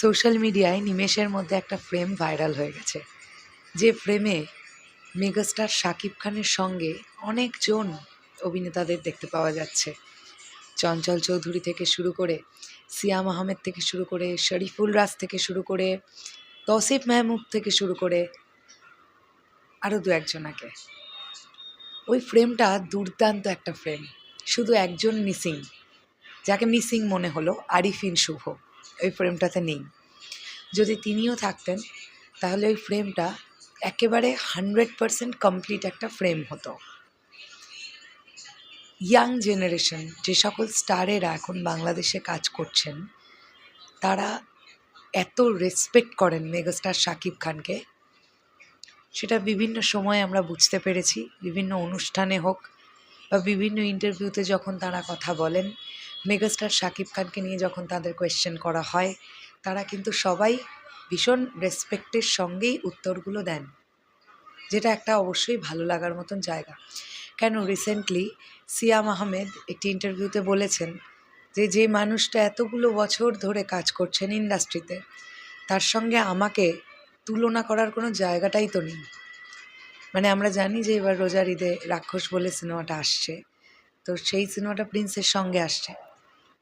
Social মিডিয়ায় নিমেষের মধ্যে একটা ফ্রেম ভাইরাল হয়ে গেছে। যে ফ্রেমে মেগাস্টার শাকিব খানের সঙ্গে অনেকজন অভিনেতাদের দেখতে পাওয়া যাচ্ছে। চঞ্চল চৌধুরী থেকে শুরু করে সিয়াম আহমেদ থেকে শুরু করে শরীফুল রাজ থেকে শুরু করে তসিফ মেহমুদ থেকে শুরু করে আরও দু একজনাকে ওই ফ্রেমটা দুর্দান্ত একটা ফ্রেম। শুধু একজন মিসিং, যাকে মিসিং মনে হলো আরিফিন শুভ। ওই ফ্রেমটাতে নেই। যদি তিনিও থাকতেন, তাহলে ওই ফ্রেমটা একেবারে হান্ড্রেড পারসেন্ট কমপ্লিট একটা ফ্রেম হতো। ইয়াং জেনারেশন যে সকল স্টারেরা এখন বাংলাদেশে কাজ করছেন, তারা এত রেসপেক্ট করেন মেগাস্টার শাকিব খানকে। সেটা বিভিন্ন সময় আমরা বুঝতে পেরেছি, বিভিন্ন অনুষ্ঠানে হোক বা বিভিন্ন ইন্টারভিউতে যখন তারা কথা বলেন মেগাস্টার শাকিব খানকে নিয়ে যখন তাদের কোয়েশ্চেন করা হয়, তারা কিন্তু সবাই ভীষণ রেসপেক্টের সঙ্গেই উত্তরগুলো দেন, যেটা একটা অবশ্যই ভালো লাগার মতন জায়গা। কেন? রিসেন্টলি সিয়াম আহমেদ একটি ইন্টারভিউতে বলেছেন যে যে মানুষটা এতগুলো বছর ধরে কাজ করছেন ইন্ডাস্ট্রিতে তার সঙ্গে আমাকে তুলনা করার কোনো জায়গাটাই তো নেই। মানে আমরা জানি যে, এবার রোজার ঈদে রাক্ষস বলে সিনেমাটা আসছে, তো সেই সিনেমাটা প্রিন্সের সঙ্গে আসছে।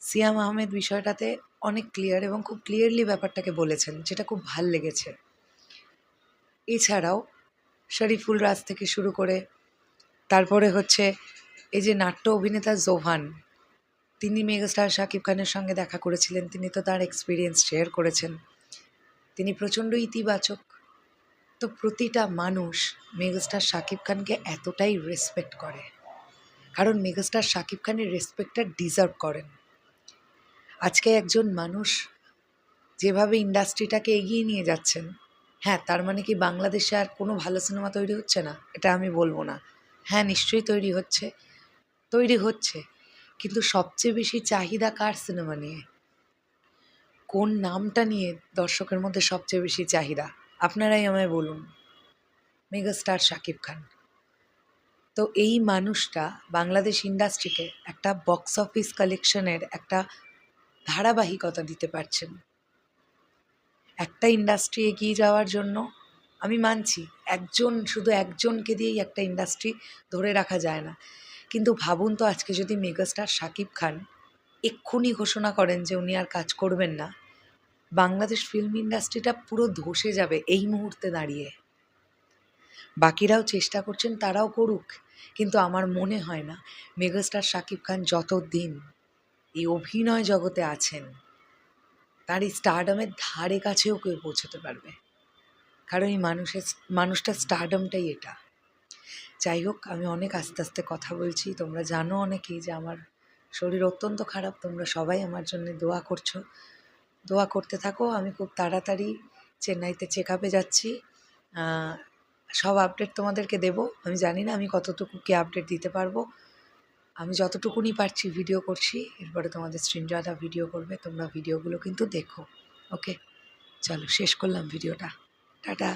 সিয়াম আহমেদ বিষয়টাতে অনেক ক্লিয়ার এবং খুব ক্লিয়ারলি ব্যাপারটাকে বলেছেন, যেটা খুব ভালো লেগেছে। এছাড়াও শরীফুল রাজ থেকে শুরু করে, তারপরে হচ্ছে এই যে নাট্য অভিনেতা জোভান, তিনি মেগাস্টার শাকিব খানের সঙ্গে দেখা করেছিলেন, তিনি তো তার এক্সপিরিয়েন্স শেয়ার করেছেন। তিনি প্রচণ্ড ইতিবাচক। তো প্রতিটা মানুষ মেগাস্টার শাকিব খানকে এতটাই রেসপেক্ট করে, কারণ মেগাস্টার শাকিব খানের রেসপেক্টটা ডিজার্ভ করেন। আজকে একজন মানুষ যেভাবে ইন্ডাস্ট্রিটাকে এগিয়ে নিয়ে যাচ্ছেন হ্যাঁ তার মানে কি বাংলাদেশে আর কোনো ভালো সিনেমা তৈরি হচ্ছে না? এটা আমি বলব না। হ্যাঁ নিশ্চয়ই তৈরি হচ্ছে তৈরি হচ্ছে, কিন্তু সবচেয়ে বেশি চাহিদা কার সিনেমা নিয়ে? কোন নামটা নিয়ে দর্শকের মধ্যে সবচেয়ে বেশি চাহিদা? আপনারাই আমায় বলুন। মেগাস্টার শাকিব খান। তো এই মানুষটা বাংলাদেশ ইন্ডাস্ট্রিকে একটা বক্স অফিস কালেকশনের একটা ধারাবাহিকতা দিতে পারছেন। একটা ইন্ডাস্ট্রি এগিয়ে যাওয়ার জন্য আমি মানছি একজন, শুধু একজনকে দিয়েই একটা ইন্ডাস্ট্রি ধরে রাখা যায় না। কিন্তু ভাবুন তো, আজকে যদি মেগাস্টার শাকিব খান এক্ষুনি ঘোষণা করেন যে উনি আর কাজ করবেন না, বাংলাদেশ ফিল্ম ইন্ডাস্ট্রিটা পুরো ধসে যাবে এই মুহূর্তে দাঁড়িয়ে। বাকিরাও চেষ্টা করছেন, তারাও করুক, কিন্তু আমার মনে হয় না মেগাস্টার শাকিব খান যতদিন এই অভিনয় জগতে আছেন, তার এই স্টারডমের ধারে কাছেও কেউ পৌঁছতে পারবে। কারণ এই মানুষের, মানুষটার স্টারডমটাই এটা। যাই হোক, আমি অনেক আস্তে আস্তে কথা বলছি। তোমরা জানো অনেকেই যে আমার শরীর অত্যন্ত খারাপ। তোমরা সবাই আমার জন্য দোয়া করছ। দোয়া করতে থাকো। আমি খুব তাড়াতাড়ি চেন্নাইতে চেক আপে যাচ্ছি। সব আপডেট তোমাদেরকে দেবো। আমি জানি না আমি কতটুকু কী আপডেট দিতে পারব। আমি যতটুকুনি পারছি ভিডিও করছি, এরপরে তোমাদের স্ক্রিনশটা ভিডিও করবে, তোমরা ভিডিওগুলো কিন্তু দেখো ওকে চলো, শেষ করলাম ভিডিওটা টাটা।